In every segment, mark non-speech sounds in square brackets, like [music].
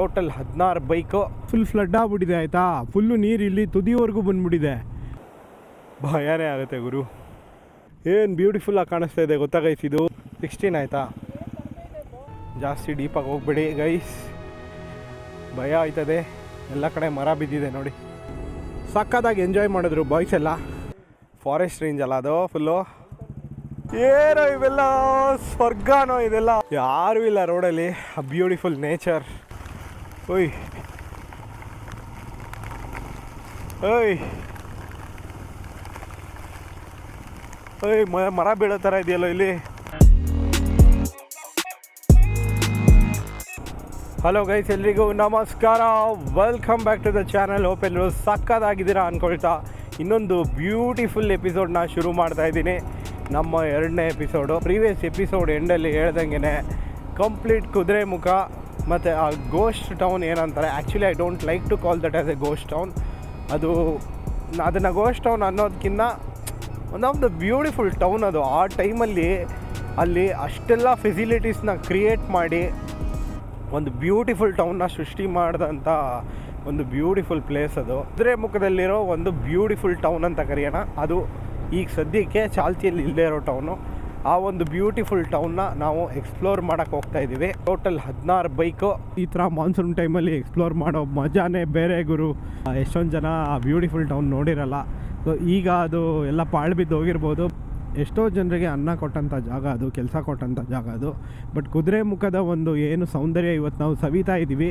Total ಹದಿನಾರು bike. Full flood ಆಗ್ಬಿಟ್ಟಿದೆ ಆಯಿತಾ? ಫುಲ್ಲು ನೀರು ಇಲ್ಲಿ ತುದಿವರೆಗೂ ಬಂದ್ಬಿಟ್ಟಿದೆ. ಭಯನೇ ಆಗುತ್ತೆ ಗುರು. ಏನು ಬ್ಯೂಟಿಫುಲ್ಲಾಗಿ ಕಾಣಿಸ್ತಾ ಇದೆ ಗೊತ್ತಾ ಗೈಸ್ ಇದು? ಸಿಕ್ಸ್ಟೀನ್ ಆಯ್ತಾ? ಜಾಸ್ತಿ ಡೀಪಾಗಿ ಹೋಗ್ಬೇಡಿ ಗೈಸ್ ಭಯ ಆಯ್ತದೆ. ಎಲ್ಲ ಕಡೆ ಮರ ಬಿದ್ದಿದೆ ನೋಡಿ. ಸಕ್ಕತ್ತಾಗಿ ಎಂಜಾಯ್ ಮಾಡಿದ್ರು ಬಾಯ್ಸ್ ಎಲ್ಲ. ಫಾರೆಸ್ಟ್ ರೇಂಜ್ ಅಲ್ಲ ಅದು ಫುಲ್ಲು ಏನೋ ಇವೆಲ್ಲ ಸ್ವರ್ಗನೋ ಇದೆಲ್ಲ. ಯಾರೂ ಇಲ್ಲ ರೋಡಲ್ಲಿ ಬ್ಯೂಟಿಫುಲ್ ನೇಚರ್ ಓಯ್ ಓಯ್ ಓಯ್ ಮರ ಬೀಳೋ ಥರ ಇದೆಯಲ್ಲ ಇಲ್ಲಿ? ಹಲೋ ಗೈಸ್ ಎಲ್ರಿಗೂ ನಮಸ್ಕಾರ. Welcome back to the channel hope ಎಲ್ಲರೂ ಸಕ್ಕದಾಗಿದ್ದೀರಾ ಅಂದ್ಕೊಳ್ತಾ ಇನ್ನೊಂದು ಬ್ಯೂಟಿಫುಲ್ ಎಪಿಸೋಡ್ನ ಶುರು ಮಾಡ್ತಾ ಇದ್ದೀನಿ. ನಮ್ಮ ಎರಡನೇ ಎಪಿಸೋಡು ಪ್ರೀವಿಯಸ್ ಎಪಿಸೋಡ್ ಎಂಡಲ್ಲಿ ಹೇಳ್ದಂಗೆ ಕಂಪ್ಲೀಟ್ ಕುದುರೆ ಮುಖ. ಮತ್ತು ಆ ಗೋಸ್ಟ್ ಟೌನ್ ಏನಂತಾರೆ? Actually I don't like to call that as a ghost town ಅದು, ಅದನ್ನು ಗೋಸ್ಟ್ ಟೌನ್ ಅನ್ನೋದಕ್ಕಿಂತ one of the beautiful town ಅದು. ಆ ಟೈಮಲ್ಲಿ ಅಲ್ಲಿ ಅಷ್ಟೆಲ್ಲ ಫೆಸಿಲಿಟೀಸ್ನ ಕ್ರಿಯೇಟ್ ಮಾಡಿ ಒಂದು ಬ್ಯೂಟಿಫುಲ್ ಟೌನ್ನ ಸೃಷ್ಟಿ ಮಾಡಿದಂಥ ಒಂದು ಬ್ಯೂಟಿಫುಲ್ ಪ್ಲೇಸ್ ಅದು. ಕುದುರೆ ಮುಖದಲ್ಲಿರೋ ಒಂದು ಬ್ಯೂಟಿಫುಲ್ ಟೌನ್ ಅಂತ ಕರೆಯೋಣ. ಅದು ಈಗ ಸದ್ಯಕ್ಕೆ ಚಾಲ್ತಿಯಲ್ಲಿ ಇಲ್ಲದೆ ಇರೋ ಟೌನು ಆ ಒಂದು ಬ್ಯೂಟಿಫುಲ್ ಟೌನ್ನ ನಾವು ಎಕ್ಸ್ಪ್ಲೋರ್ ಮಾಡೋಕ್ಕೆ ಹೋಗ್ತಾ ಇದ್ದೀವಿ ಟೋಟಲ್ ಹದಿನಾರು ಬೈಕು ಈ ಥರ ಮಾನ್ಸೂನ್ ಟೈಮಲ್ಲಿ ಎಕ್ಸ್ಪ್ಲೋರ್ ಮಾಡೋ ಮಜಾನೇ ಬೇರೆ ಗುರು. ಎಷ್ಟೊಂದು ಜನ ಆ ಬ್ಯೂಟಿಫುಲ್ ಟೌನ್ ನೋಡಿರಲ್ಲ. ಸೊ ಈಗ ಅದು ಎಲ್ಲ ಪಾಳು ಬಿದ್ದು ಹೋಗಿರ್ಬೋದು. ಎಷ್ಟೋ ಜನರಿಗೆ ಅನ್ನ ಕೊಟ್ಟಂಥ ಜಾಗ ಅದು, ಕೆಲಸ ಕೊಟ್ಟಂಥ ಜಾಗ ಅದು. ಬಟ್ ಕುದುರೆ ಮುಖದ ಒಂದು ಏನು ಸೌಂದರ್ಯ ಇವತ್ತು ನಾವು ಸವಿತಾ ಇದ್ದೀವಿ.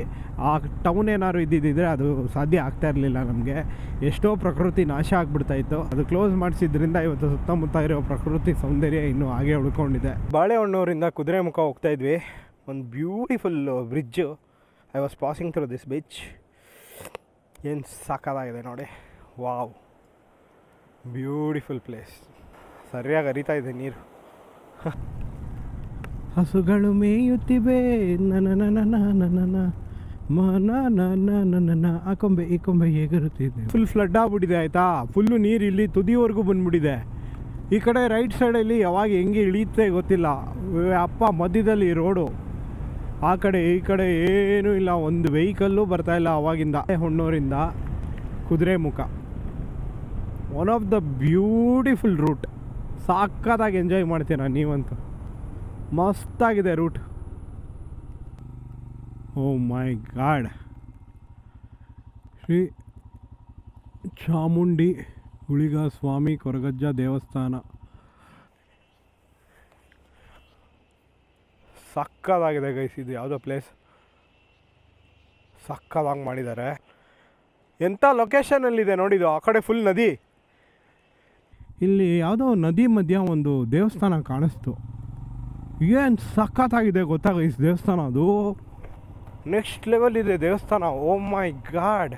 ಆ ಟೌನ್ ಏನಾದ್ರು ಇದ್ದಿದ್ದರೆ ಅದು ಸಾಧ್ಯ ಆಗ್ತಾ ಇರಲಿಲ್ಲ ನಮಗೆ. ಎಷ್ಟೋ ಪ್ರಕೃತಿ ನಾಶ ಆಗಿಬಿಡ್ತಾಯಿತ್ತು ಇತ್ತು. ಅದು ಕ್ಲೋಸ್ ಮಾಡಿಸಿದ್ರಿಂದ ಇವತ್ತು ಸುತ್ತಮುತ್ತ ಇರೋ ಪ್ರಕೃತಿ ಸೌಂದರ್ಯ ಇನ್ನೂ ಹಾಗೆ ಉಳ್ಕೊಂಡಿದೆ. ಬಾಳೆಹೊನ್ನೂರಿಂದ ಕುದುರೆ ಮುಖ ಹೋಗ್ತಾ ಇದ್ವಿ. ಒಂದು beautiful bridge I was passing through this beach ಏನು ಸಾಕಾಗಿದೆ ನೋಡಿ. ವಾವ್ ಬ್ಯೂಟಿಫುಲ್ ಪ್ಲೇಸ್ ಸರಿಯಾಗಿ ಹರಿತಾ ಇದೆ ನೀರು ಹಸುಗಳು ಮೇಯುತ್ತಿವೆ ನನ ನನ ನನ ಮನ ನನ ನನ ಆ ಕೊಂಬೆ ಈ ಕೊಂಬೆ ಹೇಗಿರುತ್ತಿದೆ ಫುಲ್ ಫ್ಲಡ್ ಆಗ್ಬಿಟ್ಟಿದೆ ಆಯಿತಾ ಫುಲ್ಲು ನೀರು ಇಲ್ಲಿ ತುದಿವರೆಗೂ ಬಂದ್ಬಿಟ್ಟಿದೆ ಈ ಕಡೆ ರೈಟ್ ಸೈಡಲ್ಲಿ ಯಾವಾಗ ಹೆಂಗೆ ಇಳಿಯುತ್ತೆ ಗೊತ್ತಿಲ್ಲ ಅಪ್ಪ ಮಧ್ಯದಲ್ಲಿ ರೋಡು ಆ ಕಡೆ ಈ ಕಡೆ ಏನೂ ಇಲ್ಲ ಒಂದು ವೆಹಿಕಲ್ಲು ಬರ್ತಾ ಇಲ್ಲ ಅವಾಗಿಂದ ಹೊಣ್ಣೂರಿಂದ Kudremukh one of the beautiful route ಸಾಕತ್ತಾಗಿ enjoy ಮಾಡ್ತೀರಾ ನೀವಂತೂ. ಮಸ್ತಾಗಿದೆ route oh my god Shri Chamundi Guliga Swami Koragajja ದೇವಸ್ಥಾನ. ಸಕ್ಕದಾಗಿದೆ ಗೈಸ್ ಇದು ಯಾವುದೋ ಪ್ಲೇಸ್ ಸಕ್ಕದಾಗಿ ಮಾಡಿದ್ದಾರೆ. ಎಂಥ ಲೊಕೇಶನಲ್ಲಿದೆ ನೋಡಿದು ಆ ಕಡೆ ಫುಲ್ ನದಿ. ಇಲ್ಲಿ ಯಾವುದೋ ನದಿ ಮಧ್ಯ ಒಂದು ದೇವಸ್ಥಾನ ಕಾಣಿಸ್ತು. ಏನು ಸಖತ್ತಾಗಿದೆ ಈ ದೇವಸ್ಥಾನ ಅದು? ನೆಕ್ಸ್ಟ್ ಲೆವೆಲ್ ಇದೆ ದೇವಸ್ಥಾನ. ಓ ಮೈ ಗಾಡ್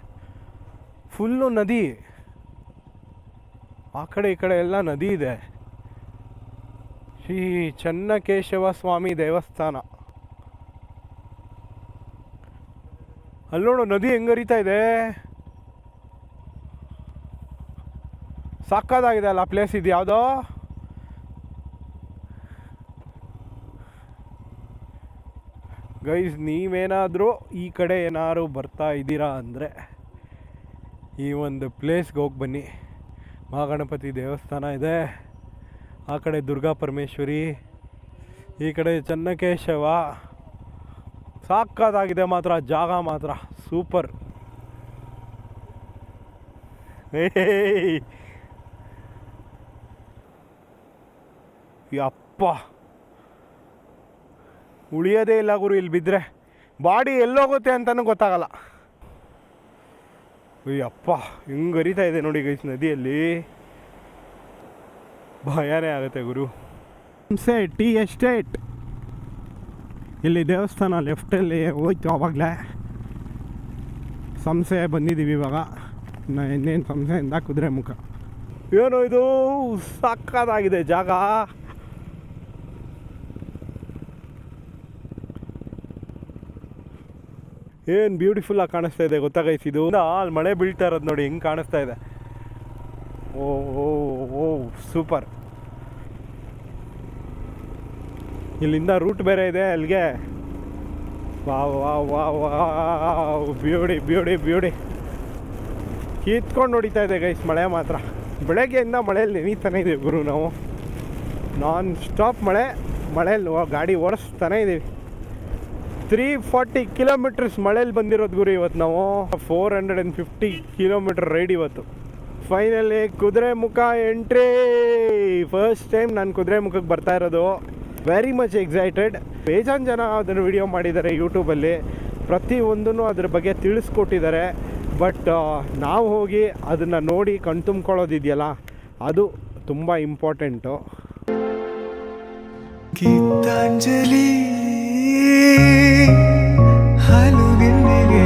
ಫುಲ್ಲು ನದಿ. ಆ ಕಡೆ ಈ ಕಡೆ ಎಲ್ಲ ನದಿ ಇದೆ. ಶ್ರೀ ಚನ್ನಕೇಶವ ಸ್ವಾಮಿ ದೇವಸ್ಥಾನ. ಅಲ್ಲೋಡು ನದಿ ಹೆಂಗರಿತಾ ಇದೆ? ಸಕ್ಕದಾಗಿದೆ ಅಲ್ಲ ಪ್ಲೇಸ್ ಇದು ಯಾವುದೋ? ಗೈಸ್ ನೀವೇನಾದರೂ ಈ ಕಡೆ ಏನಾದ್ರು ಬರ್ತಾ ಇದ್ದೀರಾ ಅಂದರೆ ಈ ಒಂದು ಪ್ಲೇಸ್ಗೆ ಹೋಗಿ ಬನ್ನಿ. ಮಹಾಗಣಪತಿ ದೇವಸ್ಥಾನ ಇದೆ. ಆ ಕಡೆ ದುರ್ಗಾ ಪರಮೇಶ್ವರಿ, ಈ ಕಡೆ ಚನ್ನಕೇಶವ. ಸಾಕಾದಾಗಿದೆ ಮಾತ್ರ, ಜಾಗ ಮಾತ್ರ, ಸೂಪರ್. ಏಯ್ ಯಪ್ಪ ಉಳಿಯೋದೇ ಇಲ್ಲ ಗುರು ಇಲ್ಲಿ ಬಿದ್ದರೆ ಬಾಡಿ ಎಲ್ಲೋಗುತ್ತೆ ಅಂತಲೂ ಗೊತ್ತಾಗಲ್ಲ. ಅಯ್ಯಪ್ಪ ಹಿಂಗೆ ಹರಿತಾ ಇದೆ ನೋಡಿ ಗೈಸ್ ನದಿಯಲ್ಲಿ. ಭಯನೇ ಆಗುತ್ತೆ ಗುರು. ಸಂಸೆ ಟಿ ಎಸ್ಟೇಟ್ ಇಲ್ಲಿ ದೇವಸ್ಥಾನ ಲೆಫ್ಟಲ್ಲಿ ಹೋಯ್ತು ಆವಾಗಲೇ. ಸಂಸೆ ಬಂದಿದ್ದೀವಿ ಇವಾಗ. ನಾ ಇನ್ನೇನು ಸಂಸೆಯಿಂದ ಕುದುರೆ ಮುಖ. ಏನು ಇದು ಸಕ್ಕದಾಗಿದೆ ಜಾಗ. ಏನು ಬ್ಯೂಟಿಫುಲ್ಲಾಗಿ ಕಾಣಿಸ್ತಾ ಇದೆ ಗೊತ್ತಾಗೈಸ್ ಇದು ಅಲ್ಲಿ ಮಳೆ ಬೀಳ್ತಾ ಇರೋದು ನೋಡಿ, ಹೆಂಗೆ ಕಾಣಿಸ್ತಾ ಇದೆ. ಓ ಓ ಓ ಸೂಪರ್ ಇಲ್ಲಿಂದ ರೂಟ್ ಬೇರೆ ಇದೆ ಅಲ್ಲಿಗೆ ವಾ ವಾ ವಾ ವಾ ಬ್ಯೂಟಿ ಬ್ಯೂಡಿ ಬ್ಯೂಡಿ ಕಿತ್ಕೊಂಡು ಹೊಡಿತಾ ಇದೆ ಗೈಸ್ ಮಳೆ ಮಾತ್ರ. ಬೆಳಗ್ಗೆಯಿಂದ ಮಳೆಯಲ್ಲಿ ನೆನೀತಾನೆ ಇದೀವಿ ಗುರು ನಾವು. ನಾನ್ ಸ್ಟಾಪ್ ಮಳೆ ಮಳೆಯಲ್ಲಿ ಗಾಡಿ ಓಡಿಸ್ತಾನೆ ಇದ್ದೀವಿ ತ್ರೀ ಫಾರ್ಟಿ ಕಿಲೋಮೀಟರ್ಸ್ ಮಳೇಲಿ ಬಂದಿರೋದು ಗುರು ಇವತ್ತು ನಾವು. Four hundred and fifty kilometre ride ಇವತ್ತು. Finally Kudremukh entry first time ನಾನು ಕುದುರೆ ಮುಖಕ್ಕೆ ಬರ್ತಾ ಇರೋದು. ವೆರಿ ಮಚ್ ಎಕ್ಸೈಟೆಡ್ ಬೇಜಾನ್ ಜನ ಅದನ್ನು ವಿಡಿಯೋ ಮಾಡಿದ್ದಾರೆ ಯೂಟ್ಯೂಬಲ್ಲಿ ಪ್ರತಿಯೊಂದೂ ಅದ್ರ ಬಗ್ಗೆ ತಿಳಿಸ್ಕೊಟ್ಟಿದ್ದಾರೆ. ಬಟ್ ನಾವು ಹೋಗಿ ಅದನ್ನು ನೋಡಿ ಕಣ್ತುಂಬ್ಕೊಳ್ಳೋದಿದೆಯಲ್ಲ ಅದು ತುಂಬ ಇಂಪಾರ್ಟೆಂಟು ಗೀತಾಂಜಲಿ ಹಾಲು ಗೆನ್ನೆಗೆ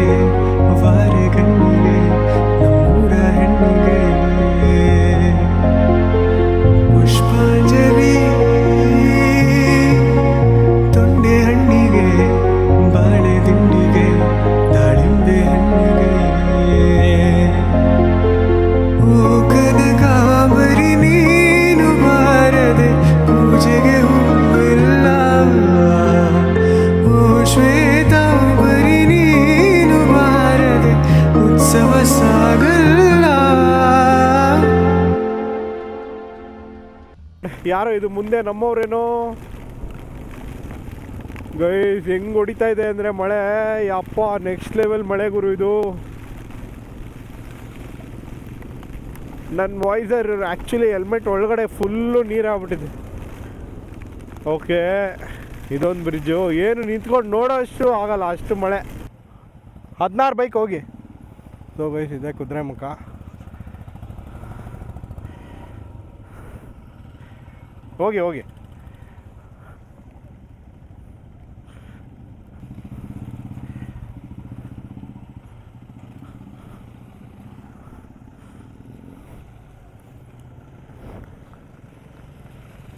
ವಾರೆ ಕಣ್ಣಿಗೆ ಯಾರೋ ಇದು ಮುಂದೆ ನಮ್ಮವ್ರೇನೋ? ಗೈಸ್, ಹೆಂಗ್ ಹೊಡಿತಾ ಇದೆ ಅಂದರೆ ಮಳೆ? ಯಪ್ಪ ನೆಕ್ಸ್ಟ್ ಲೆವೆಲ್ ಮಳೆ ಗುರು ಇದು. ನನ್ನ ವಾಯ್ಸರ್ ಆ್ಯಕ್ಚುಲಿ ಹೆಲ್ಮೆಟ್ ಒಳಗಡೆ ಫುಲ್ಲು ನೀರಾಗ್ಬಿಟ್ಟಿದೆ ಓಕೆ ಇದೊಂದು ಬ್ರಿಡ್ಜು ಏನು ನಿಂತ್ಕೊಂಡು ನೋಡೋ ಅಷ್ಟು ಆಗಲ್ಲ ಅಷ್ಟು ಮಳೆ. ಹದಿನಾರು ಬೈಕ್ ಹೋಗಿ. ಸೊ ಗೈಸ್ ಇದೆ ಕುದುರೆ ಮುಖ. ಹೋಗಿ ಹೋಗಿ.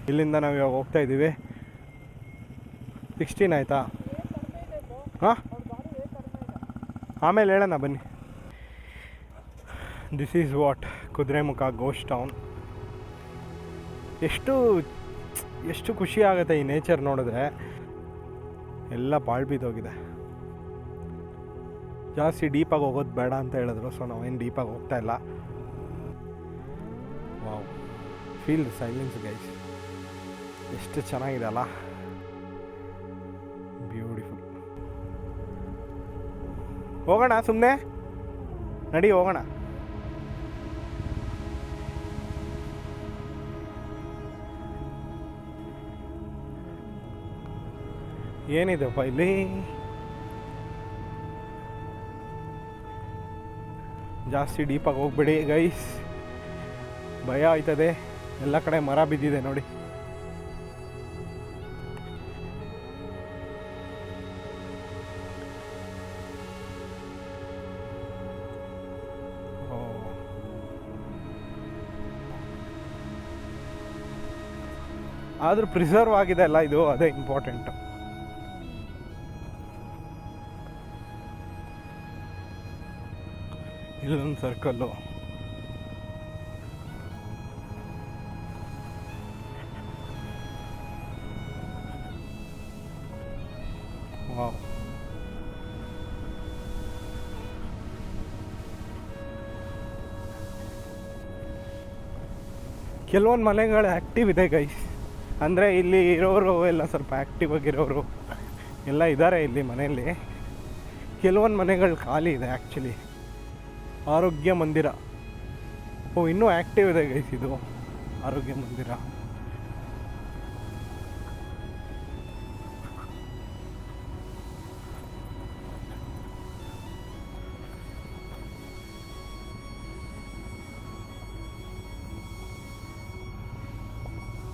ಇಲ್ಲಿಂದ ನಾವು ಇವಾಗ ಹೋಗ್ತಾ ಇದ್ದೀವಿ. ಸಿಕ್ಸ್ಟೀನ್ ಆಯಿತಾ? ಹಾಂ? ಆಮೇಲೆ ಹೇಳೋಣ ಬನ್ನಿ. This is what Kudremukh ghost town ಎಷ್ಟು ಎಷ್ಟು ಖುಷಿ ಆಗುತ್ತೆ ಈ ನೇಚರ್ ನೋಡಿದ್ರೆ. ಎಲ್ಲ ಬಾಳ್ ಬಿದ್ದೋಗಿದೆ. ಜಾಸ್ತಿ ಡೀಪಾಗಿ ಹೋಗೋದು ಬೇಡ ಅಂತ ಹೇಳಿದ್ರು ಸೊ ನಾವೇನು ಡೀಪಾಗಿ ಹೋಗ್ತಾ ಇಲ್ಲ. ವಾವ್ ಫೀಲ್ ಸೈಲೆನ್ಸ್ ಗೈಸ್ ಎಷ್ಟು ಚೆನ್ನಾಗಿದೆ ಅಲ್ಲ? ಬ್ಯೂಟಿಫುಲ್ ಹೋಗೋಣ ಸುಮ್ಮನೆ ನಡಿ ಹೋಗೋಣ. ಏನಿದೆಪ್ಪ ಇಲ್ಲಿ? ಜಾಸ್ತಿ ಡೀಪಾಗಿ ಹೋಗ್ಬೇಡಿ ಗೈಸ್ ಭಯ ಆಯ್ತದೆ. ಎಲ್ಲ ಕಡೆ ಮರ ಬಿದ್ದಿದೆ ನೋಡಿ. ಆದರೂ ಪ್ರಿಸರ್ವ್ ಆಗಿದೆ ಅಲ್ಲ ಇದು? ಅದೇ ಇಂಪಾರ್ಟೆಂಟ್ ಇಲ್ಲೊಂದು ಸರ್ಕಲ್ಲು ಕೆಲವೊಂದು ಮನೆಗಳು ಆ್ಯಕ್ಟಿವ್ ಇದೆ ಗೈಸ್ ಅಂದರೆ ಇಲ್ಲಿ ಇರೋರು ಎಲ್ಲ ಸ್ವಲ್ಪ ಆ್ಯಕ್ಟಿವ್ ಆಗಿರೋರು ಎಲ್ಲ ಇದ್ದಾರೆ ಇಲ್ಲಿ ಮನೆಯಲ್ಲಿ. ಕೆಲವೊಂದು ಮನೆಗಳು ಖಾಲಿ ಇದೆ ಆ್ಯಕ್ಚುಲಿ ಆರೋಗ್ಯ ಮಂದಿರ. ಓ ಇನ್ನೂ ಆ್ಯಕ್ಟಿವ್ ಇದೆ ಗೈಸ್ ಇದು. ಆರೋಗ್ಯ ಮಂದಿರ.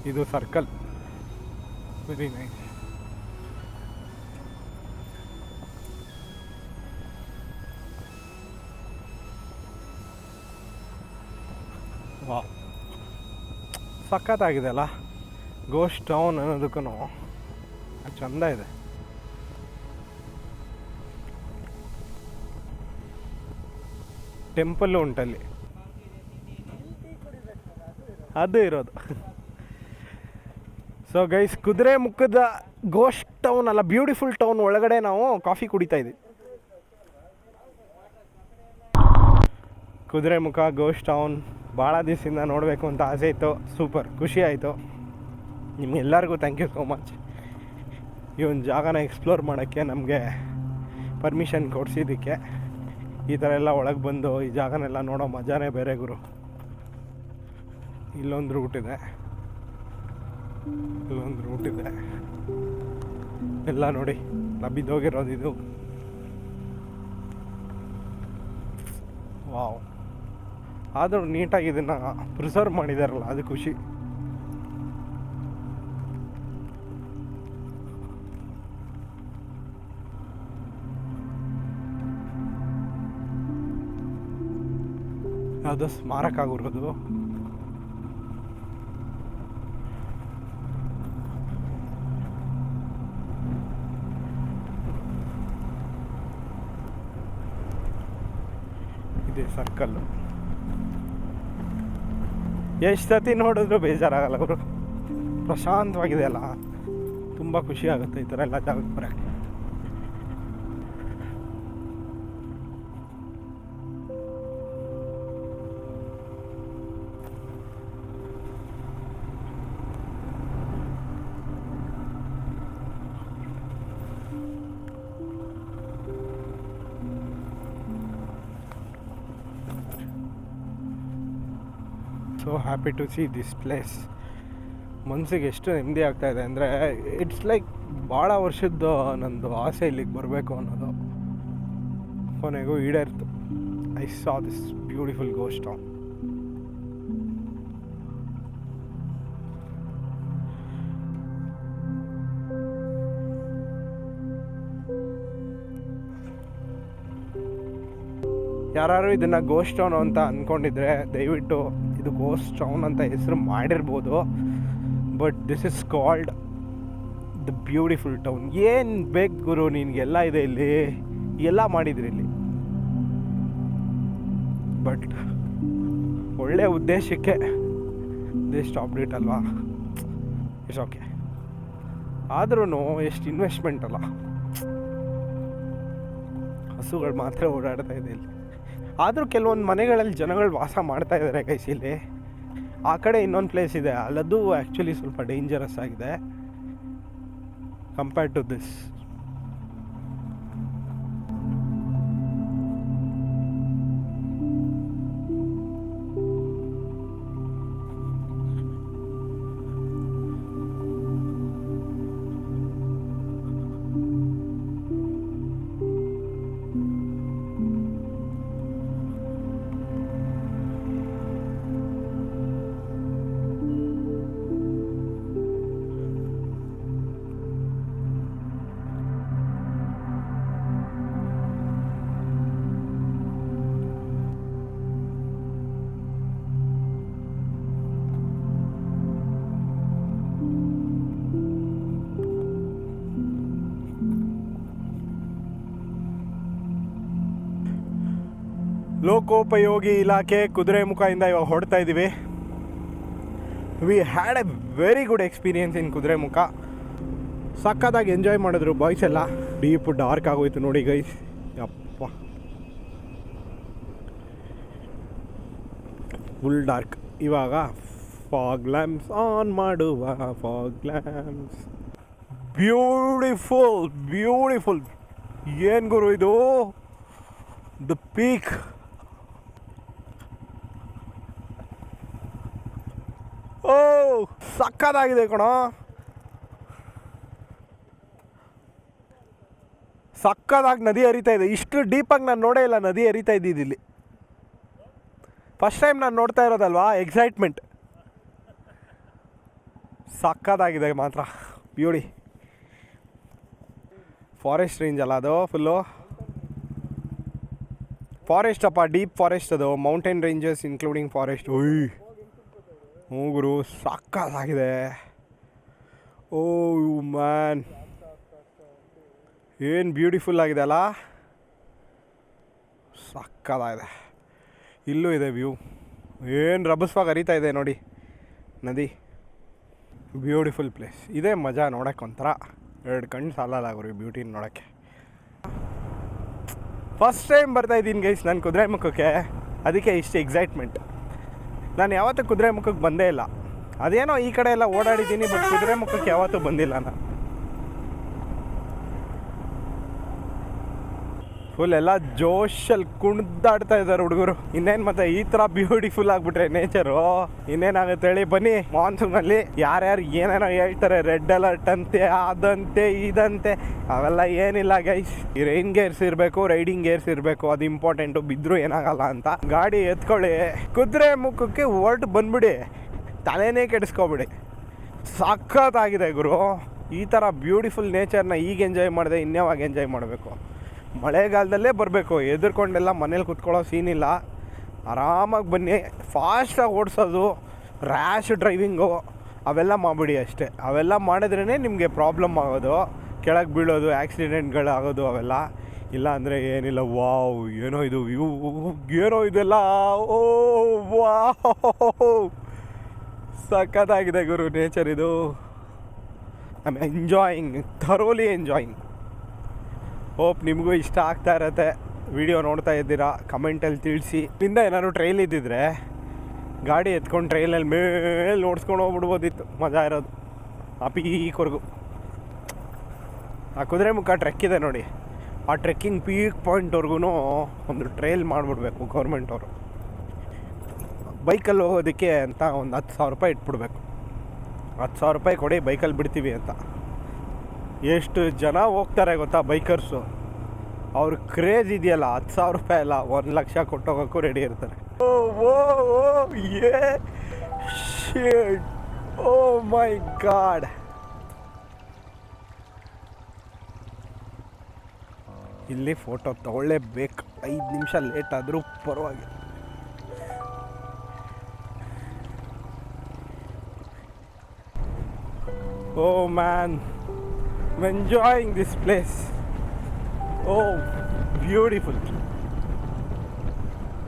ಇದು ಸರ್ಕಲ್ ವೆರಿ ನೈಸ್ ವಾ. ಸಖತ್ತಾಗಿದೆ ಅಲ್ಲ ಗೋಸ್ಟ್ ಟೌನ್ ಅನ್ನೋದಕ್ಕೂ ಚಂದ ಇದೆ. ಟೆಂಪಲ್ಲು ಉಂಟಲ್ಲಿ. ಅದು ಇರೋದು. ಸೊ ಗೈಸ್ ಕುದುರೆ ಮುಖದ ಗೋಸ್ಟ್ ಟೌನ್ ಅಲ್ಲ ಬ್ಯೂಟಿಫುಲ್ ಟೌನ್ ಒಳಗಡೆ ನಾವು ಕಾಫಿ ಕುಡಿತಾ ಇದ್ವಿ. ಕುದುರೆಮುಖ ಗೋಸ್ಟ್ ಟೌನ್ ಭಾಳ ದಿವಸದಿಂದ ನೋಡಬೇಕು ಅಂತ ಆಸೆ ಇತ್ತು. ಸೂಪರ್, ಖುಷಿ ಆಯಿತು. ನಿಮ್ಗೆಲ್ಲರಿಗೂ ಥ್ಯಾಂಕ್ ಯು ಸೋ ಮಚ್ ಈ ಒಂದು ಜಾಗನ ಎಕ್ಸ್ಪ್ಲೋರ್ ಮಾಡೋಕ್ಕೆ ನಮಗೆ ಪರ್ಮಿಷನ್ ಕೊಡಿಸಿದ್ದಕ್ಕೆ. ಈ ಥರ ಎಲ್ಲ ಒಳಗೆ ಬಂದು ಈ ಜಾಗನೆಲ್ಲ ನೋಡೋ ಮಜಾನೇ ಬೇರೆ ಗುರು. ಇಲ್ಲೊಂದು ರೂಟ್ ಇದೆ. ಇಲ್ಲೊಂದು ರೂಟ್ ಇದೆ. ಎಲ್ಲ ನೋಡಿ, ನಾ ಬಿದ್ದೋಗಿರೋದು ಇದು. ವಾವ್. ಆದರೂ ನೀಟಾಗಿ ಇದನ್ನು ಪ್ರಿಸರ್ವ್ ಮಾಡಿದಾರಲ್ಲ ಅದು ಖುಷಿ. ಯಾವುದೋ ಸ್ಮಾರಕ ಆಗಿರೋದು ಇದೆ ಸರ್ಕಲ್ಲು ಎಷ್ಟು ಸತಿ ನೋಡಿದ್ರು ಬೇಜಾರಾಗಲ್ಲ ಅವರು ಪ್ರಶಾಂತವಾಗಿದೆ ಅಲ್ಲ. ತುಂಬ ಖುಷಿ ಆಗುತ್ತೆ ಈ ಥರ ಎಲ್ಲ ಜಾಗಕ್ಕೆ ಬರೋಕ್ಕೆ. Happy to see this place ಮನಸ್ಸಿಗೆ ಎಷ್ಟು ನೆಮ್ಮದಿ ಆಗ್ತಾಯಿದೆ ಅಂದರೆ ಇಟ್ಸ್ ಲೈಕ್ ಭಾಳ ವರ್ಷದ್ದು ನಂದು ಆಸೆ ಇಲ್ಲಿಗೆ ಬರಬೇಕು ಅನ್ನೋದು. ಕೊನೆಗೂ ಈಡೇರ್ತು. I saw this beautiful ghost town ಯಾರು ಇದನ್ನು ಗೋಸ್ಟ್ ಟೌನು ಅಂತ ಅಂದ್ಕೊಂಡಿದ್ರೆ ದಯವಿಟ್ಟು ಇದು ಗೋಸ್ಟ್ ಟೌನ್ ಅಂತ ಹೆಸರು ಮಾಡಿರ್ಬೋದು. But this is called the beautiful town ಏನು ಬೇಕು ಗುರು ನಿನಗೆಲ್ಲ ಇದೆ ಇಲ್ಲಿ? ಎಲ್ಲ ಮಾಡಿದ್ರಿ ಇಲ್ಲಿ. ಬಟ್ ಒಳ್ಳೆ ಉದ್ದೇಶಕ್ಕೆ ದೇ ಸ್ಟಾಪ್ ಡೇಟ್ ಅಲ್ವಾ? ಇಟ್ಸ್ ಓಕೆ ಆದ್ರೂ ಎಷ್ಟು ಇನ್ವೆಸ್ಟ್ಮೆಂಟ್ ಅಲ್ಲ. ಹಸುಗಳು ಮಾತ್ರ ಓಡಾಡ್ತಾ ಇದೆ ಇಲ್ಲಿ. ಆದರೂ ಕೆಲವೊಂದು ಮನೆಗಳಲ್ಲಿ ಜನಗಳು ವಾಸ ಮಾಡ್ತಾ ಇದ್ದಾರೆ ಗೈಸ್ ಆ ಕಡೆ ಇನ್ನೊಂದು ಪ್ಲೇಸ್ ಇದೆ. ಅಲ್ಲದು ಆ್ಯಕ್ಚುಲಿ ಸ್ವಲ್ಪ ಡೇಂಜರಸ್ ಆಗಿದೆ. ಕಂಪೇರ್ಡ್ ಟು ದಿಸ್ ಲೋಕೋಪಯೋಗಿ ಇಲಾಖೆ ಕುದುರೆಮುಖದಿಂದ ಇವಾಗ ಹೊಡ್ತಾ ಇದ್ದೀವಿ. We had a very good experience in Kudremukh ಸಖತ್ತಾಗಿ ಎಂಜಾಯ್ ಮಾಡಿದ್ರು ಬಾಯ್ಸ್ ಎಲ್ಲ. ಡೀಪ್ ಡಾರ್ಕ್ ಆಗೋಯ್ತು ನೋಡಿ ಗೈಸ್ ಅಪ್ಪ ಫುಲ್ ಡಾರ್ಕ್ ಇವಾಗ ಫಾಗ್ ಲ್ಯಾಂಪ್ಸ್ ಆನ್ ಮಾಡುವ ಫಾಗ್ ಲ್ಯಾಂಪ್ಸ್ ಬ್ಯೂಟಿಫುಲ್ ಬ್ಯೂಟಿಫುಲ್ ಏನು ಗುರು ಇದು? ದ ಪೀಕ್ ಓ, ಸಕ್ಕತ್ತಾಗಿದೆ ಕಣೋ. ಸಕ್ಕದಾಗಿ ನದಿ ಹರಿತಾ ಇದೆ. ಇಷ್ಟು ಡೀಪಾಗಿ ನಾನು ನೋಡೇ ಇಲ್ಲ, ನದಿ ಹರಿತಾ ಇದ್ದಿದ್ದು ಇಲ್ಲಿ. ಫಸ್ಟ್ ಟೈಮ್ ನಾನು ನೋಡ್ತಾ ಇರೋದಲ್ವಾ? ಎಕ್ಸೈಟ್ಮೆಂಟ್ ಸಕ್ಕದಾಗಿದೆ ಮಾತ್ರ. ಬ್ಯೂಟಿ. ಫಾರೆಸ್ಟ್ ರೇಂಜ್ ಅಲ್ಲ ಅದು ಫುಲ್ಲು ಫಾರೆಸ್ಟ್ ಅಪ್ಪ ಡೀಪ್ ಫಾರೆಸ್ಟ್ ಅದು. ಮೌಂಟೇನ್ ರೇಂಜಸ್ ಇನ್ಕ್ಲೂಡಿಂಗ್ ಫಾರೆಸ್ಟ್ ಓಯ್. ಹ್ಞೂ ಸಾಕಾಗಿದೆ ಸಕ್ಕತ್ತಾಗಿದೆ ಯು ಮ್ಯಾನ್. ಏನು ಬ್ಯೂಟಿಫುಲ್ ಆಗಿದೆ ಅಲ್ಲ? ಸಕ್ಕತ್ತಾಗಿದೆ ಇಲ್ಲೂ ಇದೆ ವ್ಯೂ. ಏನು ರಭಸವಾಗಿ ಹರಿತಾ ಇದೆ ನೋಡಿ. ನದಿ. Beautiful place. ಇದೇ ಮಜಾ ನೋಡೋಕೆ ಒಂಥರ. ಎರಡು ಕಣ್ಣು ಸಾಲಲ್ಲ ಗುರು ಬ್ಯೂಟಿನ ನೋಡೋಕ್ಕೆ. ಫಸ್ಟ್ ಟೈಮ್ ಬರ್ತಾ ಇದ್ದೀನಿ ಗೈಸ್, ನಾನು ಕುದುರೆ ಮುಖಕ್ಕೆ. ಅದಕ್ಕೆ ಇಷ್ಟು ಎಕ್ಸೈಟ್ಮೆಂಟ್ ನಾನು ಯಾವತ್ತೂ ಕುದುರೆ ಮುಖಕ್ಕೆ ಬಂದೇ ಇಲ್ಲ. ಅದೇನೋ ಈ ಕಡೆ ಎಲ್ಲ ಓಡಾಡಿದ್ದೀನಿ ಬಟ್ ಕುದುರೆ ಮುಖಕ್ಕೆ ಯಾವತ್ತೂ ಬಂದಿಲ್ಲ ನಾನು. ಫುಲ್ ಎಲ್ಲ ಜೋಶಲ್ಲಿ ಕುಣ್ದಾಡ್ತಾ ಇದ್ದಾರೆ ಹುಡುಗರು. ಇನ್ನೇನು ಮತ್ತೆ ಈ ತರ ಬ್ಯೂಟಿಫುಲ್ ಆಗ್ಬಿಟ್ರೆ ನೇಚರು ಇನ್ನೇನಾಗುತ್ತೆ ಹೇಳಿ ಬನ್ನಿ ಮಾನ್ಸೂನಲ್ಲಿ ಯಾರ್ಯಾರು ಏನೇನೋ ಹೇಳ್ತಾರೆ ರೆಡ್ ಅಲರ್ಟ್ ಅಂತೆ, ಅದಂತೆ, ಇದಂತೆ. ಅವೆಲ್ಲ ಏನಿಲ್ಲ ಗೈಸ್ ಈ ರೈನ್ ಗೇರ್ಸ್ ಇರಬೇಕು ರೈಡಿಂಗ್ ಗೇರ್ಸ್ ಇರಬೇಕು, ಅದು ಇಂಪಾರ್ಟೆಂಟು ಬಿದ್ರು ಏನಾಗಲ್ಲ ಅಂತ. ಗಾಡಿ ಎತ್ಕೊಳ್ಳಿ. ಕುದುರೆ ಮುಖಕ್ಕೆ ಹೊರಟು ಬಂದ್ಬಿಡಿ. ತಲೆನೇ ಕೆಡಿಸ್ಕೊಬಿಡಿ. ಸಖತ್ತಾಗಿದೆ ಗುರು. ಈ ಥರ ಬ್ಯೂಟಿಫುಲ್ ನೇಚರ್ನ ಈಗ ಎಂಜಾಯ್ ಮಾಡಿದೆ, ಇನ್ಯಾವಾಗ ಎಂಜಾಯ್ ಮಾಡಬೇಕು? ಮಳೆಗಾಲದಲ್ಲೇ ಬರಬೇಕು. ಎದುರ್ಕೊಂಡೆಲ್ಲ ಮನೇಲಿ ಕುತ್ಕೊಳ್ಳೋ ಇಲ್ಲ. ಆರಾಮಾಗಿ ಬನ್ನಿ. ಫಾಸ್ಟಾಗಿ ಓಡಿಸೋದು ರ್ಯಾಶ್ ಡ್ರೈವಿಂಗು ಅವೆಲ್ಲ ಮಾಡಿಬಿಡಿ ಅಷ್ಟೇ. ಅವೆಲ್ಲ ಮಾಡಿದ್ರೇ ನಿಮಗೆ ಪ್ರಾಬ್ಲಮ್ ಆಗೋದು. ಕೆಳಗೆ ಬೀಳೋದು ಆಕ್ಸಿಡೆಂಟ್ಗಳಾಗೋದು ಅವೆಲ್ಲ. ಇಲ್ಲ ಅಂದರೆ ಏನಿಲ್ಲ. ವಾವ್ ಏನೋ ಇದು ವ್ಯೂ ಏನೋ ಇದೆಲ್ಲ. ಓ ವಾ ಸಖತ್ತಾಗಿದೆ ಗುರು ನೇಚರ್ ಇದು. I enjoying thoroughly enjoying hope ನಿಮಗೂ ಇಷ್ಟ ಆಗ್ತಾ ಇರತ್ತೆ. ವಿಡಿಯೋ ನೋಡ್ತಾ ಇದ್ದೀರಾ ಕಮೆಂಟಲ್ಲಿ ತಿಳಿಸಿ. ಇಂದ ಏನಾದ್ರು ಟ್ರೈಲ್ ಇದ್ದಿದ್ರೆ ಗಾಡಿ ಎತ್ಕೊಂಡು ಟ್ರೈನಲ್ಲಿ ಮೇಲೆ ನೋಡ್ಸ್ಕೊಂಡು ಹೋಗ್ಬಿಡ್ಬೋದಿತ್ತು. ಮಜಾ ಇರೋದು. ಆ ಪೀಕ್ವರೆಗೂ ಆ ಕುದುರೆ ಮುಖ ಟ್ರೆಕ್ ಇದೆ ನೋಡಿ. ಆ ಟ್ರೆಕ್ಕಿಂಗ್ ಪೀಕ್ ಪಾಯಿಂಟ್ವರೆಗೂ ಒಂದು ಟ್ರೈಲ್ ಮಾಡಿಬಿಡ್ಬೇಕು ಗೌರ್ಮೆಂಟವರು ಬೈಕಲ್ಲಿ ಹೋಗೋದಕ್ಕೆ ಅಂತ ಒಂದು ಹತ್ತು ಸಾವಿರ ರೂಪಾಯಿ ಇಟ್ಬಿಡ್ಬೇಕು. ಹತ್ತು ಸಾವಿರ ರೂಪಾಯಿ ಕೊಡಿ ಬೈಕಲ್ಲಿ ಬಿಡ್ತೀವಿ ಅಂತ. ಎಷ್ಟು ಜನ ಹೋಗ್ತಾರೆ ಗೊತ್ತಾ ಬೈಕರ್ಸು? ಅವ್ರ ಕ್ರೇಜ್ ಇದೆಯಲ್ಲ ಹತ್ತು ಸಾವಿರ ರೂಪಾಯಿ ಅಲ್ಲ ಒಂದು ಲಕ್ಷ ಕೊಟ್ಟೋಗೋಕ್ಕೂ ರೆಡಿ ಇರ್ತಾರೆ. ಓ ಓ ಓ ಏ ಓ ಮೈ ಗಾಡ್. ಇಲ್ಲಿ ಫೋಟೋ ತಗೊಳ್ಳೇಬೇಕು. ಐದು ನಿಮಿಷ ಲೇಟ್ ಆದರೂ ಪರವಾಗಿಲ್ಲ. ಓ man, I'm enjoying this place. Oh, beautiful.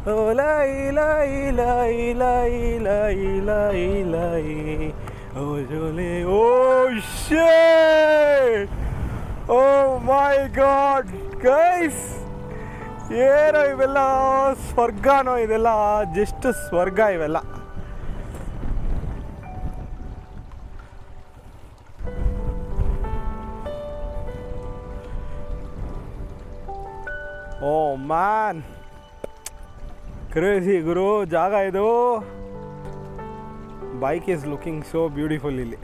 Oh, la la la la la la la Oh, jolly. Oh, shit! Oh my god, guys! ಏನೋ ಇವೆಲ್ಲ ಸ್ವರ್ಗನೋ ಇದೆಲ್ಲ ಜಸ್ಟ್ ಸ್ವರ್ಗ ಇವೆಲ್ಲ ಓ ಮ್ಯಾನ್ ಕ್ರೇಜಿ ಗುರು ಜಾಗ ಇದು bike is looking so beautiful ಇಲ್ಲಿ.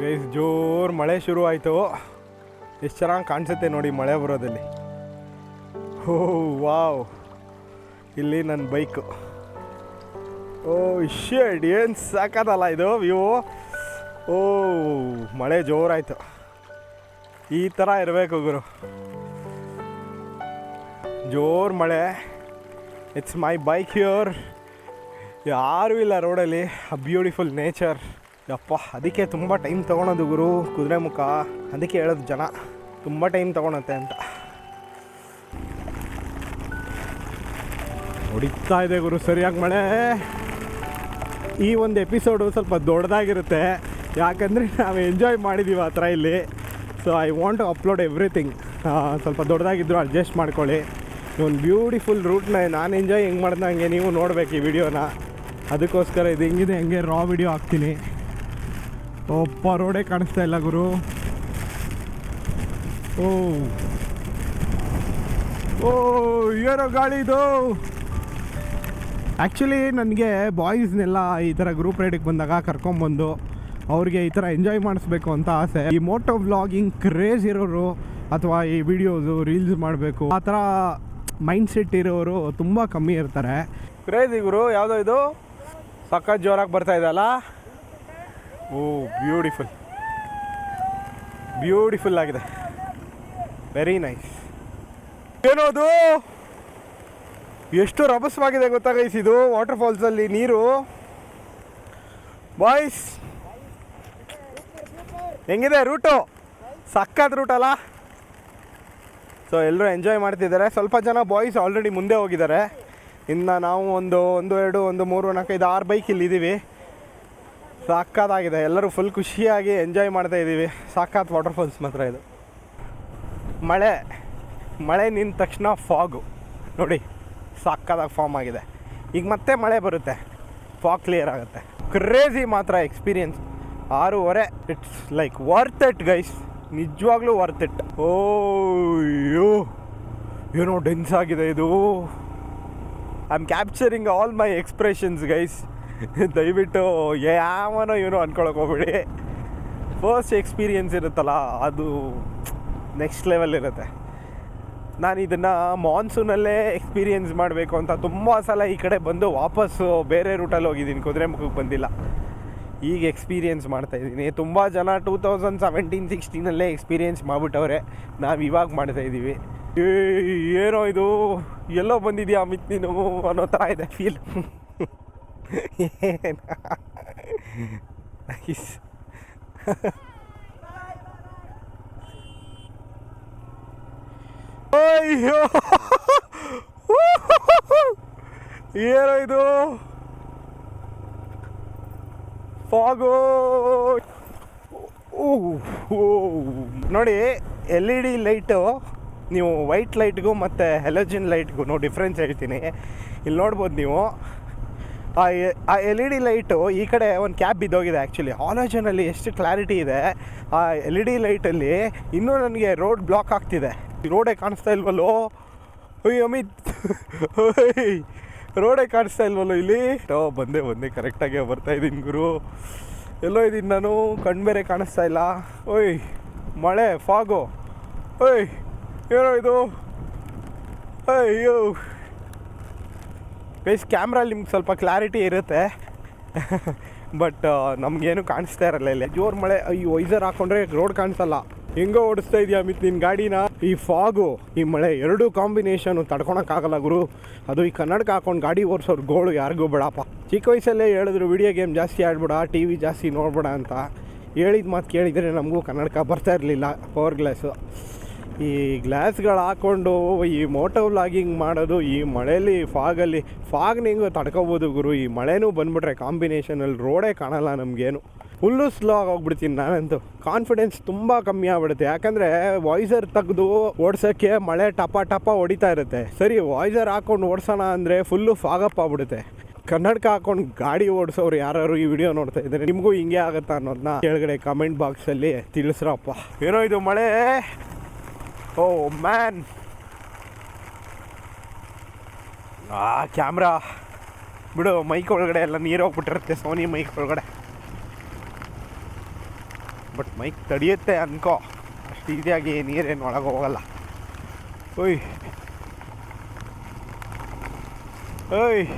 Guys ಜೋರ್ ಮಳೆ ಶುರು ಆಯಿತು. ಎಷ್ಟು ಚೆನ್ನಾಗಿ ಕಾಣಿಸುತ್ತೆ ನೋಡಿ ಮಳೆ ಬರೋದಲ್ಲಿ. ಓ ವಾವ್ ಇಲ್ಲಿ ನನ್ನ ಬೈಕು ಓ ಶೇಡ್ ಏನು ಸಾಕದಲ್ಲ ಇದು ವ್ಯೂ ಓ, ಮಳೆ ಜೋರಾಯಿತು. ಈ ಥರ ಇರಬೇಕು ಗುರು. ಜೋರು ಮಳೆ. ಇಟ್ಸ್ ಮೈ ಬೈಕ್ ಯೋರ್ ಯಾರೂ ಇಲ್ಲ ರೋಡಲ್ಲಿ. ಆ ಬ್ಯೂಟಿಫುಲ್ ನೇಚರ್ ಯಪ್ಪ, ಅದಕ್ಕೆ ತುಂಬ ಟೈಮ್ ತೊಗೊಳೋದು ಗುರು, ಕುದುರೆ ಮುಖ. ಅದಕ್ಕೆ ಹೇಳೋದು ಜನ. ತುಂಬ ಟೈಮ್ ತೊಗೊಳತ್ತೆ ಅಂತ. ಹೊಡಿತಾ ಇದೆ ಗುರು, ಸರಿಯಾಗಿ ಮಳೆ. ಈ ಒಂದು ಎಪಿಸೋಡು ಸ್ವಲ್ಪ ದೊಡ್ಡದಾಗಿರುತ್ತೆ. ಯಾಕಂದರೆ ನಾವು ಎಂಜಾಯ್ ಮಾಡಿದ್ದೀವಿ ಆ ಥರ ಇಲ್ಲಿ. So I want to upload everything ಸ್ವಲ್ಪ ದೊಡ್ಡದಾಗಿದ್ದರೂ ಅಡ್ಜಸ್ಟ್ ಮಾಡ್ಕೊಳ್ಳಿ. ಒಂದು ಬ್ಯೂಟಿಫುಲ್ ರೂಟ್ನ ನಾನು ಎಂಜಾಯ್ ಹೆಂಗೆ ಮಾಡ್ದೆ ಹಂಗೆ ನೀವು ನೋಡ್ಬೇಕು ಈ ವಿಡಿಯೋನ ಅದಕ್ಕೋಸ್ಕರ ಇದು ಹೆಂಗಿದೆ, ಹೆಂಗೆ ರಾ ವಿಡಿಯೋ ಹಾಕ್ತೀನಿ. ಒಪ್ಪ ರೋಡೇ ಕಾಣಿಸ್ತಾ ಇಲ್ಲ ಗುರು. ಓ. ಓ ಏನೋ ಗಾಳಿ ಇದು. ಆ್ಯಕ್ಚುಲಿ ನನಗೆ ಬಾಯ್ಸ್ನೆಲ್ಲ ಈ ಥರ ಗ್ರೂಪ್ ರೈಡಿಗೆ ಬಂದಾಗ ಕರ್ಕೊಂಬಂದು ಅವ್ರಿಗೆ ಈ ಥರ ಎಂಜಾಯ್ ಮಾಡಿಸ್ಬೇಕು ಅಂತ ಆಸೆ. ಈ ಮೋಟೋ ವ್ಲಾಗಿಂಗ್ ಕ್ರೇಜ್ ಇರೋರು ಅಥವಾ ಈ ವಿಡಿಯೋಸು ರೀಲ್ಸ್ ಮಾಡಬೇಕು, ಆ ಥರ ಮೈಂಡ್ ಸೆಟ್ ಇರೋರು ತುಂಬ ಕಮ್ಮಿ ಇರ್ತಾರೆ. ಕ್ರೇಜ್ ಇವರು ಯಾವುದೋ ಇದು? ಸಖತ್ ಜೋರಾಗಿ ಬರ್ತಾ ಇದೆಯಲ್ಲ ಓ ಬ್ಯೂಟಿಫುಲ್ ಬ್ಯೂಟಿಫುಲ್ ಆಗಿದೆ. ವೆರಿ ನೈಸ್ ಏನೋದು ಎಷ್ಟು ರಭಸವಾಗಿದೆ ಗೊತ್ತಾ ಗೈಸ್ ಇದು? ವಾಟರ್ ಫಾಲ್ಸಲ್ಲಿ ನೀರು. ಬಾಯ್ಸ್ ಹೆಂಗಿದೆ ರೂಟು? ಸಕ್ಕತ್ ರೂಟ್ ಅಲ್ಲ? ಸೊ ಎಲ್ಲರೂ ಎಂಜಾಯ್ ಮಾಡ್ತಿದ್ದಾರೆ. ಸ್ವಲ್ಪ ಜನ ಬಾಯ್ಸ್ ಆಲ್ರೆಡಿ ಮುಂದೆ ಹೋಗಿದ್ದಾರೆ. ಇನ್ನು ನಾವು ಒಂದು ಒಂದು, ಎರಡು, ಒಂದು, ಮೂರು, ನಾಲ್ಕೈದು, ಆರು ಬೈಕ್ ಇಲ್ಲಿದ್ದೀವಿ ಸಾಕಾದಾಗಿದೆ ಎಲ್ಲರೂ ಫುಲ್ ಖುಷಿಯಾಗಿ ಎಂಜಾಯ್ ಮಾಡ್ತಾ ಇದ್ದೀವಿ. ಸಾಕಾತ್ ವಾಟರ್ಫಾಲ್ಸ್ ಮಾತ್ರ ಇದು. ಮಳೆ. ಮಳೆ ನಿಂತ ತಕ್ಷಣ ಫಾಗು ನೋಡಿ. ಸಾಕಾದಾಗ ಫಾರ್ಮ್ ಆಗಿದೆ. ಈಗ ಮತ್ತೆ ಮಳೆ ಬರುತ್ತೆ. ಫಾಗ್ ಕ್ಲಿಯರ್ ಆಗುತ್ತೆ. ಕ್ರೇಜಿ ಮಾತ್ರ ಎಕ್ಸ್ಪೀರಿಯನ್ಸ್ ಆರೂವರೆ it's like worth it guys ನಿಜವಾಗ್ಲೂ ವರ್ತ್ ಇಟ್ ಓಯ್ಯೋ, ಏನೋ ಡೆನ್ಸ್ ಆಗಿದೆ ಇದು. I am capturing all my expressions guys ದಯವಿಟ್ಟು ಯಾವನೋ ಏನೋ ಅನ್ಕೊಳಕ್ಕೆ ಹೋಗ್ಬೇಡಿ. ಫಸ್ಟ್ ಎಕ್ಸ್ಪೀರಿಯನ್ಸ್ ಇರುತ್ತಲ್ಲ, ಅದು ನೆಕ್ಸ್ಟ್ ಲೆವೆಲ್ ಇರುತ್ತೆ. ನಾನು ಇದನ್ನು ಮಾನ್ಸೂನಲ್ಲೇ ಎಕ್ಸ್ಪೀರಿಯನ್ಸ್ ಮಾಡಬೇಕು ಅಂತ ತುಂಬ ಸಲ ಈ ಕಡೆ ಬಂದು ವಾಪಸ್ಸು ಬೇರೆ ರೂಟಲ್ಲಿ ಹೋಗಿದ್ದೀನಿ. ಕುದುರೆಮುಖಕ್ಕೆ ಬಂದಿಲ್ಲ. ಈಗ ಎಕ್ಸ್ಪೀರಿಯೆನ್ಸ್ ಮಾಡ್ತಾ ಇದ್ದೀನಿ. ತುಂಬ ಜನ ಟೂ ತೌಸಂಡ್ ಸೆವೆಂಟೀನ್ ಸಿಕ್ಸ್ಟೀನಲ್ಲೇ ಎಕ್ಸ್ಪೀರಿಯೆನ್ಸ್ ಮಾಡಿಬಿಟ್ಟವ್ರೆ. ನಾವು ಇವಾಗ ಮಾಡ್ತಾ ಇದ್ದೀವಿ ಏನೋ ಇದು? ಎಲ್ಲೋ ಬಂದಿದ್ಯಾ ಅಮಿತ್ ನೀನು ಅನ್ನೋ ಥರ ಇದೆ ಫೀಲ್ [laughs] ನೈಸ್ [laughs] ಅಯ್ಯೋ. ಏನೋ ಇದು ಫಾಗೋ ನೋಡಿ ಎಲ್ ಇ ಡಿ ಲೈಟು ನೀವು ವೈಟ್ ಲೈಟ್ಗೂ ಮತ್ತು ಹೆಲೋಜಿನ್ ಲೈಟ್ಗೂ ನೋ ಡಿಫ್ರೆನ್ಸ್ ಹೇಳ್ತೀನಿ. ಇಲ್ಲಿ ನೋಡ್ಬೋದು ನೀವು. ಆ ಆ ಎಲ್ ಇ ಡಿ ಲೈಟು ಈ ಕಡೆ ಒಂದು ಕ್ಯಾಬ್ ಬಿದ್ದೋಗಿದೆ ಆ್ಯಕ್ಚುಲಿ ಆಲೋಜನಲ್ಲಿ ಎಷ್ಟು ಕ್ಲಾರಿಟಿ ಇದೆ. ಆ ಎಲ್ ಇ ಡಿ ಲೈಟಲ್ಲಿ ಇನ್ನೂ ನನಗೆ ರೋಡ್ ಬ್ಲಾಕ್ ಆಗ್ತಿದೆ. ರೋಡೇ ಕಾಣಿಸ್ತಾ ಇಲ್ವಲ್ಲೋ? ಅಯ್ಯ ಅಮಿತ್. ಓಯ್. ರೋಡೇ ಕಾಣಿಸ್ತಾ ಇಲ್ವಲ್ಲೋ ಇಲ್ಲಿ? ಓ, ಬಂದೆ ಬಂದೆ. ಕರೆಕ್ಟಾಗೆ ಬರ್ತಾ ಇದ್ದೀನಿ ಗುರು. ಎಲ್ಲೋ ಇದ್ದೀನಿ ನಾನು. ಕಣ್ಣು ಬೇರೆ ಕಾಣಿಸ್ತಾ ಇಲ್ಲ. ಓಯ್. ಮಳೆ, ಫಾಗು. ಓಯ್. ಏನೋ ಇದು? ಅಯ್ಯೋ ಬೇಸ್ ಕ್ಯಾಮ್ರಲ್ಲಿ ನಿಮ್ಗೆ ಸ್ವಲ್ಪ ಕ್ಲಾರಿಟಿ ಇರುತ್ತೆ. [laughs] ಬಟ್ ನಮಗೇನು ಕಾಣಿಸ್ತಾ ಇರಲ್ಲ ಇಲ್ಲಿ. ಜೋರು ಮಳೆ. ಅಯ್ಯೋ ವೈಸರ್ ಹಾಕೊಂಡ್ರೆ ರೋಡ್ ಕಾಣಿಸಲ್ಲ. ಹೆಂಗೋ ಓಡಿಸ್ತಾ ಇದೆಯಾ ಅಮಿತ್ ನಿನ್ನ ಗಾಡಿನ ಈ ಫಾಗು, ಈ ಮಳೆ ಎರಡೂ ಕಾಂಬಿನೇಷನು ತಡ್ಕೊಳಕ್ಕಾಗಲ್ಲ ಗುರು. ಅದು ಈ ಕನ್ನಡಕ ಹಾಕೊಂಡು ಗಾಡಿ ಓಡಿಸೋರು ಗೋಳು ಯಾರಿಗೂ ಬೇಡಪ್ಪ. ಚಿಕ್ಕ ವಯಸ್ಸಲ್ಲೇ ಹೇಳಿದ್ರು, ವಿಡಿಯೋ ಗೇಮ್ ಜಾಸ್ತಿ ಆಡ್ಬೇಡ ಟಿ ವಿ ಜಾಸ್ತಿ ನೋಡ್ಬೇಡ ಅಂತ. ಹೇಳಿದ ಮಾತು ಕೇಳಿದರೆ ನಮಗೂ ಕನ್ನಡಕ ಬರ್ತಾ ಇರಲಿಲ್ಲ ಪವರ್ ಗ್ಲಾಸು ಈ ಗ್ಲಾಸ್ಗಳು ಹಾಕ್ಕೊಂಡು ಈ ಮೋಟೋ ವ್ಲಾಗಿಂಗ್ ಮಾಡೋದು, ಈ ಮಳೆಯಲ್ಲಿ ಫಾಗಲ್ಲಿ, ಫಾಗ್ನ ಹೆಂಗೋ ತಡ್ಕೋಬೋದು ಗುರು. ಈ ಮಳೆನೂ ಬಂದ್ಬಿಟ್ರೆ ಕಾಂಬಿನೇಷನಲ್ಲಿ ರೋಡೇ ಕಾಣಲ್ಲ ನಮಗೇನು. ಫುಲ್ಲು ಸ್ಲೋ ಆಗೋಗ್ಬಿಡ್ತೀನಿ ನಾನಂತೂ. ಕಾನ್ಫಿಡೆನ್ಸ್ ತುಂಬ ಕಮ್ಮಿ ಆಗ್ಬಿಡುತ್ತೆ. ಯಾಕಂದರೆ ವಾಯ್ಸರ್ ತೆಗೆದು ಓಡಿಸೋಕ್ಕೆ ಮಳೆ ಟಪ ಟಪ ಹೊಡಿತಾ ಇರುತ್ತೆ. ಸರಿ ವಾಯ್ಸರ್ ಹಾಕ್ಕೊಂಡು ಓಡಿಸೋಣ ಅಂದರೆ ಫುಲ್ಲು ಫಾಗಪ್ ಆಗ್ಬಿಡುತ್ತೆ. ಕನ್ನಡಕ ಹಾಕೊಂಡು ಗಾಡಿ ಓಡಿಸೋರು ಯಾರು ಈ ವಿಡಿಯೋ ನೋಡ್ತಾ ಇದ್ದಾರೆ ನಿಮಗೂ ಹಿಂಗೆ ಆಗುತ್ತಾ ಅನ್ನೋದನ್ನ ಕೆಳಗಡೆ ಕಮೆಂಟ್ ಬಾಕ್ಸಲ್ಲಿ ತಿಳಿಸ್ರಪ್ಪ. ಏನೋ ಇದು ಮಳೆ? ಓ ಮ್ಯಾನ್ ಆ ಕ್ಯಾಮ್ರಾ ಬಿಡು ಮೈಕ್ ಒಳಗಡೆ ಎಲ್ಲ ನೀರು ಹೋಗ್ಬಿಟ್ಟಿರುತ್ತೆ ಸೋನಿ ಮೈಕ್ ಒಳಗಡೆ. ಬಟ್ ಮೈಕ್ ತಡಿಯುತ್ತೆ ಅನ್ಕೋ. ಅಷ್ಟು ಈಸಿಯಾಗಿ ನೀರೇನು ಒಳಗೆ ಹೋಗಲ್ಲ. ಓಯ್. ಓಯ್.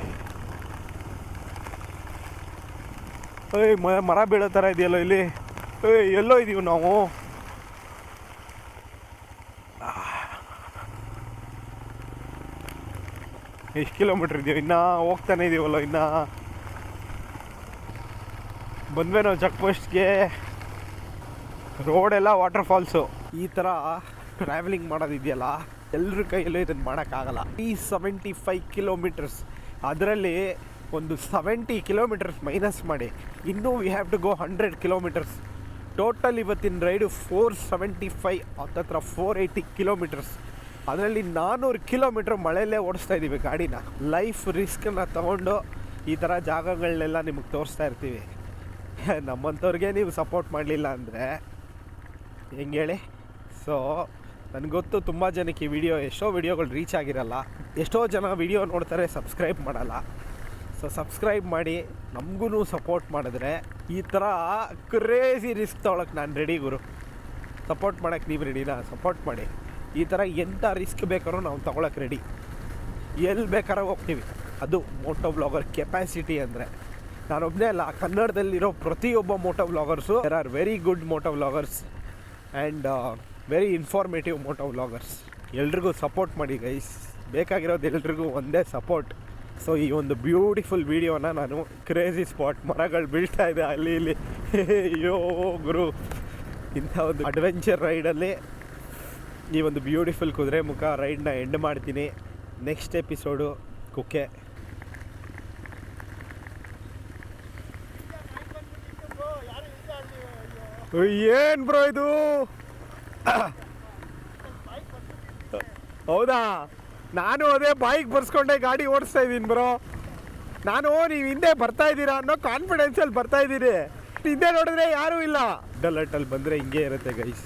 ಓಯ್, ಮ- ಮರ ಬೀಳೋ ಥರ ಇದೆಯಲ್ಲೋ ಇಲ್ಲಿ? ಏಯ್ ಎಲ್ಲೋ ಇದ್ದೀವಿ ನಾವು? ಎಷ್ಟು ಕಿಲೋಮೀಟ್ರ್ ಇದೆಯೋ? ಇನ್ನೂ ಹೋಗ್ತಾನೆ ಇದೀವಲ್ಲ ಇನ್ನೂ? ಬಂದ್ವಿ ನಾವು ಚೆಕ್ ಪೋಸ್ಟ್ಗೆ ರೋಡೆಲ್ಲ ವಾಟರ್ ಫಾಲ್ಸು ಈ ಥರ ಟ್ರಾವೆಲಿಂಗ್ ಮಾಡೋದಿದೆಯಲ್ಲ ಎಲ್ಲರ ಕೈಯಲ್ಲೂ ಇದನ್ನು ಮಾಡೋಕ್ಕಾಗಲ್ಲ. ಈ ಸೆವೆಂಟಿ ಫೈವ್ ಕಿಲೋಮೀಟರ್ಸ್ ಅದರಲ್ಲಿ ಒಂದು ಸೆವೆಂಟಿ ಕಿಲೋಮೀಟರ್ಸ್ ಮೈನಸ್ ಮಾಡಿ, ಇನ್ನೂ we have to go hundred kilometres total ಇವತ್ತಿನ ರೈಡು ಫೋರ್ ಸೆವೆಂಟಿ ಫೈವ್ ಹತ್ತತ್ರ ಫೋರ್ ಏಯ್ಟಿ ಕಿಲೋಮೀಟರ್ಸ್ ಅದರಲ್ಲಿ ನಾನ್ನೂರು ಕಿಲೋಮೀಟ್ರ್ ಮಳೆಯಲ್ಲೇ ಓಡಿಸ್ತಾ ಇದ್ದೀವಿ ಗಾಡಿನ. ಲೈಫ್ ರಿಸ್ಕನ್ನು ತಗೊಂಡು ಈ ಥರ ಜಾಗಗಳನ್ನೆಲ್ಲ ನಿಮಗೆ ತೋರಿಸ್ತಾ ಇರ್ತೀವಿ. [laughs] ನಮ್ಮಂಥವ್ರಿಗೆ ನೀವು ಸಪೋರ್ಟ್ ಮಾಡಲಿಲ್ಲ ಅಂದರೆ ಹೆಂಗೆ ಹೇಳಿ? ಸೊ ನನಗೆ ಗೊತ್ತು ತುಂಬ ಜನಕ್ಕೆ ಈ ವಿಡಿಯೋ ಎಷ್ಟೋ ವಿಡಿಯೋಗಳು ರೀಚ್ ಆಗಿರಲ್ಲ. ಎಷ್ಟೋ ಜನ ವಿಡಿಯೋ ನೋಡ್ತಾರೆ ಸಬ್ಸ್ಕ್ರೈಬ್ ಮಾಡಲ್ಲ. ಸೊ ಸಬ್ಸ್ಕ್ರೈಬ್ ಮಾಡಿ ನಮಗೂ ಸಪೋರ್ಟ್ ಮಾಡಿದ್ರೆ ಈ ಥರ ಕ್ರೇಜಿ ರಿಸ್ಕ್ ತೊಗೊಳಕ್ಕೆ ನಾನು ರೆಡಿ ಗುರು. ಸಪೋರ್ಟ್ ಮಾಡೋಕ್ಕೆ ನೀವು ರೆಡಿನಾ ಸಪೋರ್ಟ್ ಮಾಡಿ. ಈ ಥರ ಎಂಥ ರಿಸ್ಕ್ ಬೇಕಾದ್ರೂ ನಾವು ತೊಗೊಳಕ್ಕೆ ರೆಡಿ ಎಲ್ಲಿ ಬೇಕಾದ್ರೂ ಹೋಗ್ತೀವಿ. ಅದು ಮೋಟೋ ಬ್ಲಾಗರ್ ಕೆಪಾಸಿಟಿ ಅಂದರೆ. ನಾನೊಬ್ಬನೇ ಅಲ್ಲ, ಕನ್ನಡದಲ್ಲಿರೋ ಪ್ರತಿಯೊಬ್ಬ moto bloggers there are very good moto bloggers and very informative moto vloggers ಎಲ್ರಿಗೂ ಸಪೋರ್ಟ್ ಮಾಡಿ ಗೈಸ್ ಬೇಕಾಗಿರೋದು ಎಲ್ರಿಗೂ ಒಂದೇ ಸಪೋರ್ಟ್ ಸೊ ಈ ಒಂದು ಬ್ಯೂಟಿಫುಲ್ ವೀಡಿಯೋನ ನಾನು ಕ್ರೇಜಿ ಸ್ಪಾಟ್ ಮರಗಳು ಬೀಳ್ತಾ ಇದೆ ಅಲ್ಲಿ ಇಲ್ಲಿ. [laughs] ಅಯ್ಯೋ ಗುರು. ಇಂಥ ಒಂದು ಅಡ್ವೆಂಚರ್ ರೈಡಲ್ಲಿ ಈ ಒಂದು ಬ್ಯೂಟಿಫುಲ್ ಕುದುರೆ ಮುಖ ರೈಡ್ನ ಎಂಡ್ ಮಾಡ್ತೀನಿ. Next episode Kukke. ಏನು ಬ್ರೋ ಇದು? ಹೌದಾ? ನಾನು ಅದೇ ಬೈಕ್ ಬರ್ಸ್ಕೊಂಡೆ, ಗಾಡಿ ಓಡಿಸ್ತಾ ಇದ್ದೀನಿ ಬ್ರೋ. ನಾನು ನೀವು ಹಿಂದೆ ಬರ್ತಾ ಇದ್ದೀರಾ ಅನ್ನೋ ಕಾನ್ಫಿಡೆನ್ಸಲ್ಲಿ ಬರ್ತಾ ಇದ್ದೀರಿ ಹಿಂದೆ ನೋಡಿದ್ರೆ ಯಾರೂ ಇಲ್ಲ. ಡಲ್ಲಟ್ ಅಲ್ಲಿ ಬಂದರೆ ಹಿಂಗೆ ಇರುತ್ತೆ ಗೈಸ್